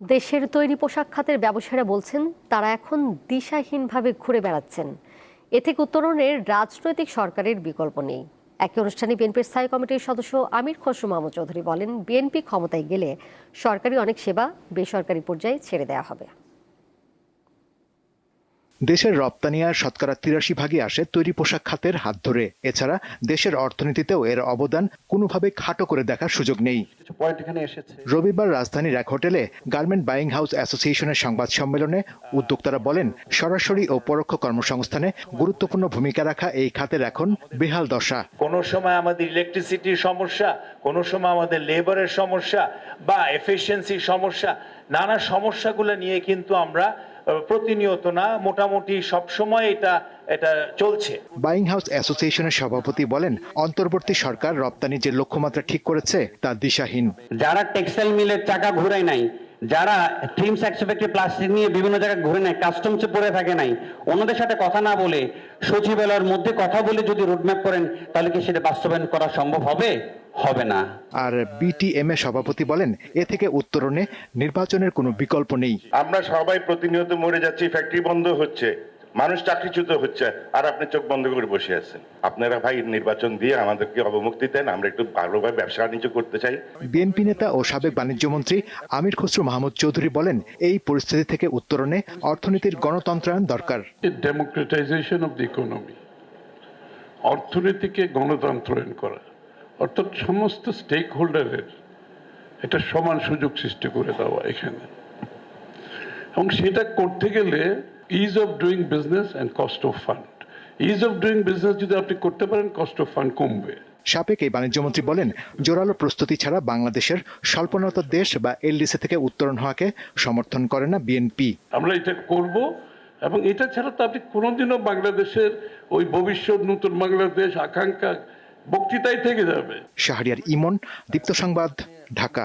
দেশের তৈরি পোশাক খাতের ব্যবসায়ীরা বলছেন, তারা এখন দিশাহীনভাবে ঘুরে বেড়াচ্ছেন। এ থেকে উত্তরণের রাজনৈতিক সরকারের বিকল্প নেই। একই অনুষ্ঠানে বিএনপির স্থায়ী কমিটির সদস্য আমির খসরু মাহমুদ চৌধুরী বলেন, বিএনপি ক্ষমতায় গেলে সরকারি অনেক সেবা বেসরকারি পর্যায়ে ছেড়ে দেওয়া হবে। দেশের রপ্তানি আর শতকরা তিরাশি ভাগই আসে তৈরি পোশাক খাতের হাত ধরে। এছাড়া দেশের অর্থনীতিতেও এর অবদান কোনোভাবে খাটো করে দেখার সুযোগ নেই। পয়েন্ট এখানে এসেছে। রবিবার রাজধানীর এক হোটেলে গার্মেন্ট বাইং হাউস অ্যাসোসিয়েশনের সংবাদ সম্মেলনে উদ্যোক্তারা বলেন সরাসরি ও পরোক্ষ কর্মসংস্থানে গুরুত্বপূর্ণ ভূমিকা রাখা এই খাতের এখন বেহাল দশা। কোনো সময় আমাদের ইলেকট্রিসিটির সমস্যা কোনো সময় আমাদের লেবারের সমস্যা বা এফিসিয়েন্সির সমস্যা নানা সমস্যাগুলো নিয়ে কিন্তু আমরা প্রতিনিয়ত না মোটামুটি সব সময় এটা এটা চলছে। বাইং হাউস অ্যাসোসিয়েশনের সভাপতি বলেন অন্তর্বর্তী সরকার রপ্তানি যে লক্ষ্যমাত্রা ঠিক করেছে তা দিশাহীন। যারা টেক্সটাইল মিলের চাকা ঘুরায় নাই যারা ট্রিমস এক্সপেক্টেড প্লাস্টিক নিয়ে বিভিন্ন জায়গায় ঘুরে নেয় কাস্টমসে পড়ে থাকে নাই ওনাদের সাথে কথা না বলে সচিবালয়ের মধ্যে কথা বলে যদি রোডম্যাপ করেন তাহলে কি সেটা বাস্তবায়ন করা সম্ভব হবে? হবে না। আর বিটিএম এর সভাপতি বলেন এ থেকে উত্তরণে নির্বাচনের কোনো বিকল্প নেই। আমরা সবাই প্রতিনিয়ত মরে যাচ্ছি ফ্যাক্টরি বন্ধ হচ্ছে মানুষ চাকরিচ্যুত হচ্ছে আর আপনি চোখ বন্ধ করে বসে আছেন। আপনারা ভাই নির্বাচন দিয়ে আমাদেরকে অবমুক্তি দেন আমরা একটু ভালোভাবে ব্যবসা বাণিজ্য করতে চাই। বিএনপি নেতা ও সাবেক বাণিজ্য মন্ত্রী আমির খসরু মাহমুদ চৌধুরী বলেন এই পরিস্থিতি থেকে উত্তরণে অর্থনীতির গণতন্ত্রায়ন দরকার। ডেমোক্রেটাইজেশন অফ দ্য ইকোনমি অর্থনীতিকে গণতন্ত্রায়ন করা। অর্থাৎ সমস্ত স্টেক হোল্ডারের একটা সমান সুযোগ সৃষ্টি করে দেওয়া এখানে। এবং সেটা করতে গেলে ease of doing business and cost of fund ease of doing business যদি আপনি করতে পারেন কস্ট অফ ফান্ড কমবে। সাবেক এই বাণিজ্যমন্ত্রী বলেন জোরালো প্রস্তুতি ছাড়া বাংলাদেশের স্বল্পোন্নত দেশ বা এলডিসি থেকে উত্তরণ হওয়াকে সমর্থন করে না বিএনপি আমরা এটা করব এবং এটা ছাড়া তো আপনি কোনোদিনও বাংলাদেশের ওই ভবিষ্যৎ নতুন বাংলাদেশ আকাঙ্ক্ষা বক্তৃতাই থেকে যাবে। শাহরিয়ার ইমন দীপ্ত সংবাদ ঢাকা।